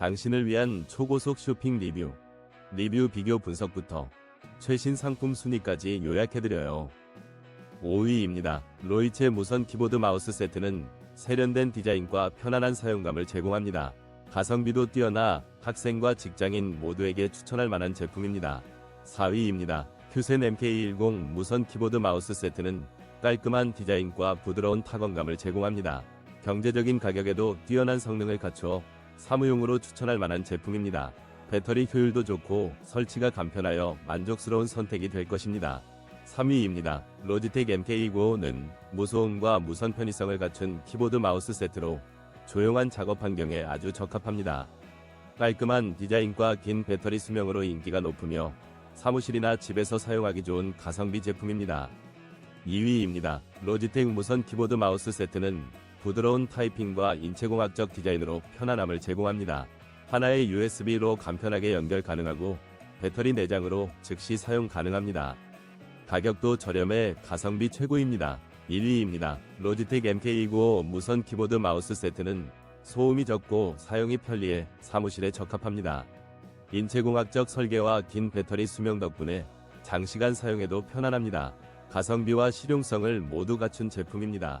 당신을 위한 초고속 쇼핑 리뷰, 리뷰 비교 분석부터 최신 상품 순위까지 요약해드려요. 5위입니다. 로이체 무선 키보드 마우스 세트는 세련된 디자인과 편안한 사용감을 제공합니다. 가성비도 뛰어나 학생과 직장인 모두에게 추천할 만한 제품입니다. 4위입니다. 큐센 MK10 무선 키보드 마우스 세트는 깔끔한 디자인과 부드러운 타건감을 제공합니다. 경제적인 가격에도 뛰어난 성능을 갖추어 사무용으로 추천할 만한 제품입니다. 배터리 효율도 좋고 설치가 간편하여 만족스러운 선택이 될 것입니다. 3위입니다. 로지텍 MK295는 무소음과 무선 편의성을 갖춘 키보드 마우스 세트로 조용한 작업 환경에 아주 적합합니다. 깔끔한 디자인과 긴 배터리 수명으로 인기가 높으며 사무실이나 집에서 사용하기 좋은 가성비 제품입니다. 2위입니다. 로지텍 무선 키보드 마우스 세트는 부드러운 타이핑과 인체공학적 디자인으로 편안함을 제공합니다. 하나의 USB로 간편하게 연결 가능하고 배터리 내장으로 즉시 사용 가능합니다. 가격도 저렴해 가성비 최고입니다. 1위입니다. 로지텍 MK295 무선 키보드 마우스 세트는 소음이 적고 사용이 편리해 사무실에 적합합니다. 인체공학적 설계와 긴 배터리 수명 덕분에 장시간 사용해도 편안합니다. 가성비와 실용성을 모두 갖춘 제품입니다.